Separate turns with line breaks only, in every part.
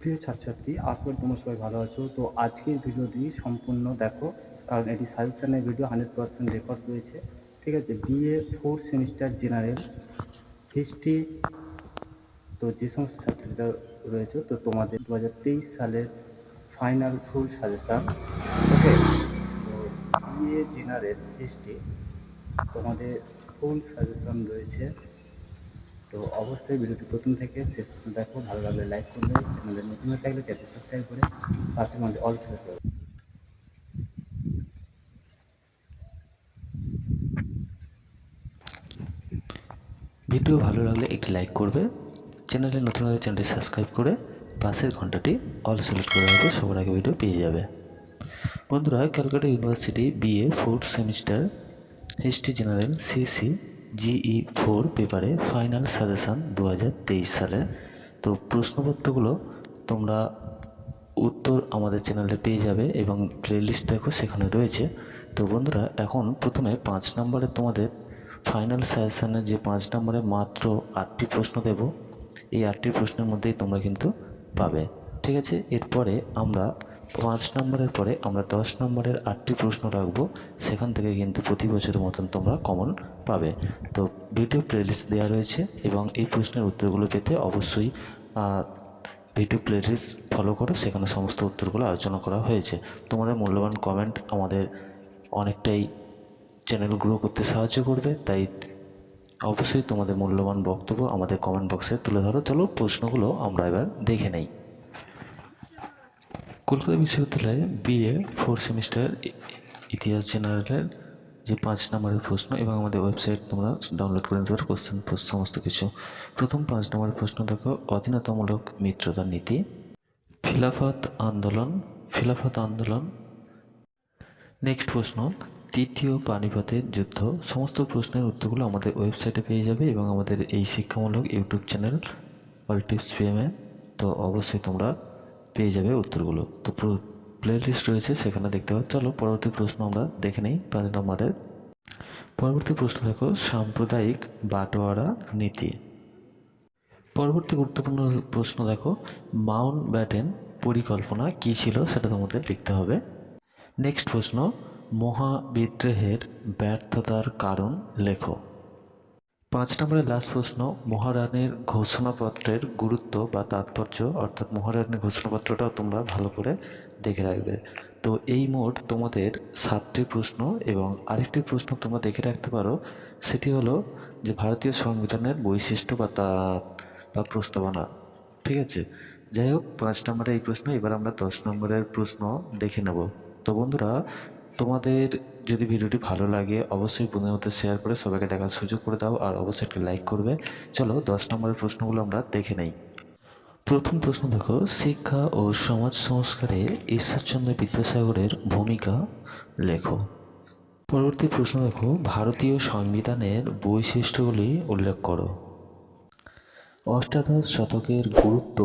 প্রিয় ছাত্রছাত্রী করি তোমরা সবাই ভালো আছো। তো আজকের ভিডিওটি সম্পূর্ণ দেখো, কারণ এটি সাজেশনের ভিডিও, হান্ড্রেড পার্সেন্ট রেকর্ড রয়েছে। ঠিক আছে, BA fourth semester general history, তো যে সমস্ত ছাত্রীরা রয়েছে, তো তোমাদের দু হাজার তেইশ সালের ফাইনাল ফুল সাজেশান। ওকে, তো বিএ জেনারেল হিস্ট্রি, তোমাদের ফুল সাজেশন রয়েছে। তো অবশ্যই ভিডিওটি প্রথম থেকে শেষ পর্যন্ত দেখো, ভালো লাগলে লাইক করবে, চ্যানেলে নতুন হয়ে থাকলে চ্যানেল সাবস্ক্রাইব করে পাশের মধ্যে অল সিলেক্ট করবে
ভিডিও ভালো লাগলে একটি লাইক করবে, চ্যানেলে নতুন হলে চ্যানেলটি সাবস্ক্রাইব করে পাশের ঘন্টাটি অল সিলেক্ট করে রাখবে সবার আগে ভিডিও পেয়ে যাবে। বন্ধুরা, Calcutta university BA fourth semester history general CC GE four পেপারে ফাইনাল সাজেশান দু হাজার তেইশ সালে তো প্রশ্নপত্রগুলো তোমরা উত্তর আমাদের চ্যানেলে পেয়ে যাবে এবং প্লেলিস্ট দেখো সেখানে রয়েছে। তো বন্ধুরা, এখন প্রথমে পাঁচ নম্বরে তোমাদের ফাইনাল সাজেশানে যে পাঁচ নম্বরে মাত্র আটটি প্রশ্ন দেব, এই আটটি প্রশ্নের মধ্যেই তোমরা কিন্তু পাবে। ঠিক আছে, এরপরে আমরা পাঁচ নম্বরের পরে আমরা দশ নম্বরের আটটি প্রশ্ন রাখব। সেখান থেকে কিন্তু প্রতি বছরের মতন তোমরা কমন পাবে। তো ভিডিও প্লেলিস্ট দেওয়া রয়েছে এবং এই প্রশ্নের উত্তরগুলো পেতে অবশ্যই ভিডিও প্লেলিস্ট ফলো করো। সেখানে সমস্ত উত্তরগুলো আলোচনা করা হয়েছে। তোমাদের মূল্যবান কমেন্ট আমাদের অনেকটাই চ্যানেল গ্রো করতে সাহায্য করবে। তাই অবশ্যই তোমাদের মূল্যবান বক্তব্য আমাদের কমেন্ট বক্সে তুলে ধরো। চলো প্রশ্নগুলো আমরা এবার দেখে নেই। কলকাতা বিশ্ববিদ্যালয়ে বিএ ফোর সেমিস্টার ইতিহাস জেনারেলের যে পাঁচ নম্বরের প্রশ্ন এবং আমাদের ওয়েবসাইট তোমরা ডাউনলোড করে নিতে পারো কোশ্চেন সমস্ত কিছু। প্রথম পাঁচ নম্বরের প্রশ্ন দেখো, অধীনতামূলক মিত্রতা নীতি। খিলাফত আন্দোলন খিলাফত আন্দোলন। নেক্সট প্রশ্ন তৃতীয় পানিপথের যুদ্ধ। সমস্ত প্রশ্নের উত্তরগুলো আমাদের ওয়েবসাইটে পেয়ে যাবে এবং আমাদের এই শিক্ষামূলক ইউটিউব চ্যানেল অল টিপস পিএমে তো অবশ্যই তোমরা পেয়ে যাবে উত্তরগুলো। তো প্লে লিস্ট রয়েছে, সেখানে দেখতে পাবে চলো, পরবর্তী প্রশ্ন আমরা দেখে নিই, পাঁচ নম্বরের। পরবর্তী প্রশ্ন দেখো, সাম্প্রদায়িক বাটোয়ারা নীতি। পরবর্তী গুরুত্বপূর্ণ প্রশ্ন দেখো, মাউন্ট ব্যাটেন পরিকল্পনা কী ছিল সেটা তোমাদের লিখতে হবে। নেক্সট প্রশ্ন, মহাবিদ্রোহের ব্যর্থতার কারণ লেখো। পাঁচ নম্বরের লাস্ট প্রশ্ন, মহারানীর ঘোষণাপত্রের গুরুত্ব বা তাৎপর্য, অর্থাৎ মহারানীর ঘোষণাপত্রটাও তোমরা ভালো করে দেখে রাখবে। তো এই মোট তোমাদের সাতটি প্রশ্ন এবং আরেকটি প্রশ্ন তোমরা দেখে রাখতে পারো, সেটি হলো যে ভারতীয় সংবিধানের বৈশিষ্ট্য বা তা, বা প্রস্তাবনা। ঠিক আছে? যাই হোক, পাঁচ নম্বরে এই প্রশ্ন, এবার আমরা দশ নম্বরের প্রশ্ন দেখে নেব। তো বন্ধুরা তোমাদের যদি ভিডিওটি ভালো লাগে, অবশ্যই বন্ধুদের মধ্যে শেয়ার করে সবাইকে দেখার সুযোগ করে দাও আর অবশ্যই একটি লাইক করবে। চলো, দশ নম্বরের প্রশ্নগুলো আমরা দেখে নেই। প্রথম প্রশ্ন দেখো, শিক্ষা ও সমাজ সংস্কারে ঈশ্বরচন্দ্র বিদ্যাসাগরের ভূমিকা লেখো। পরবর্তী প্রশ্ন দেখো, ভারতীয় সংবিধানের বৈশিষ্ট্যগুলি উল্লেখ করো। অষ্টাদশ শতকের গুরুত্ব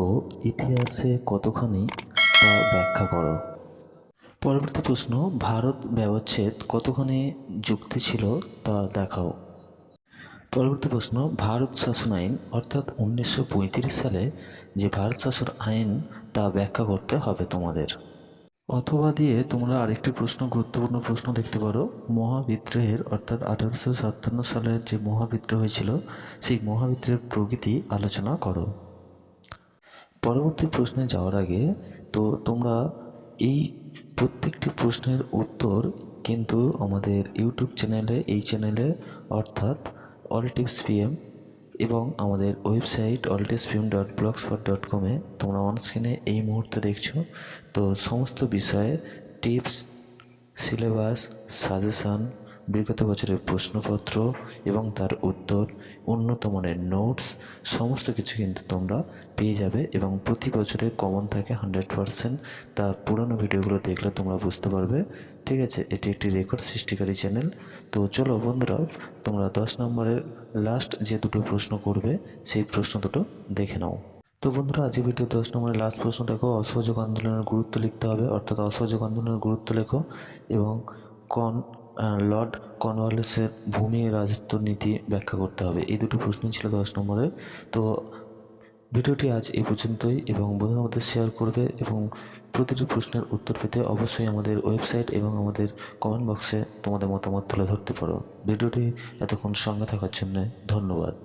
ইতিহাসে কতখানি তা ব্যাখ্যা করো? পরবর্তী প্রশ্ন, ভারত ব্যবচ্ছেদ কতখানি যুক্তি ছিল তা দেখাও। পরবর্তী প্রশ্ন, ভারত শাসন আইন, অর্থাৎ উনিশশো পঁয়ত্রিশ সালে যে ভারত শাসন আইন, তা ব্যাখ্যা করতে হবে তোমাদের। অথবা দিয়ে তোমরা আরেকটি প্রশ্ন, গুরুত্বপূর্ণ প্রশ্ন দেখতে পারো। মহাবিদ্রোহের, অর্থাৎ আঠারোশো সাতান্ন সালের যে মহাবিদ্রোহ হয়েছিল, সেই মহাবিদ্রোহের প্রকৃতি আলোচনা করো। পরবর্তী প্রশ্নে যাওয়ার আগে, তো তোমরা এই প্রত্যেকটি প্রশ্নের উত্তর কিন্তু আমাদের ইউটিউব চ্যানেলে, এই চ্যানেলে, অর্থাৎ অল টিপস পিএম এবং আমাদের website all tips PM dot blog for dot কমে তোমরা অন স্ক্রিনে এই মুহূর্তে দেখছ। তো সমস্ত বিষয়ে টিপস, সিলেবাস, সাজেশন বিগত বছরের প্রশ্নপত্র এবং তার উত্তর, উন্নত মানের নোটস, সমস্ত কিছু কিন্তু তোমরা পেয়ে যাবে এবং প্রতি বছরে কমন থাকে হান্ড্রেড পারসেন্ট। তা পুরনো ভিডিওগুলো দেখলে তোমরা বুঝতে পারবে। ঠিক আছে, এটি একটি রেকর্ড সৃষ্টিকারী চ্যানেল। তো চলো বন্ধুরা, তোমরা দশ নম্বরের লাস্ট যে দুটো প্রশ্ন করবে, সেই প্রশ্ন দুটো দেখে নাও। তো বন্ধুরা আজকে ভিডিও দশ নম্বরের লাস্ট প্রশ্ন দেখো, অসহযোগ আন্দোলনের গুরুত্ব লিখতে হবে, অর্থাৎ অসহযোগ আন্দোলনের গুরুত্ব লেখো এবং কন লর্ড কর্নওয়ালিসের ভূমি রাজত্ব নীতি ব্যাখ্যা করতে হবে। এই দুটো প্রশ্নই ছিল দশ নম্বরে। তো ভিডিওটি আজ এই পর্যন্তই এবং বন্ধুদের মধ্যে শেয়ার করবে এবং প্রতিটি প্রশ্নের উত্তর পেতে অবশ্যই আমাদের ওয়েবসাইট এবং আমাদের কমেন্ট বক্সে তোমাদের মতামত তুলে ধরতে পারো। ভিডিওটি এতক্ষণ সঙ্গে থাকার জন্য ধন্যবাদ।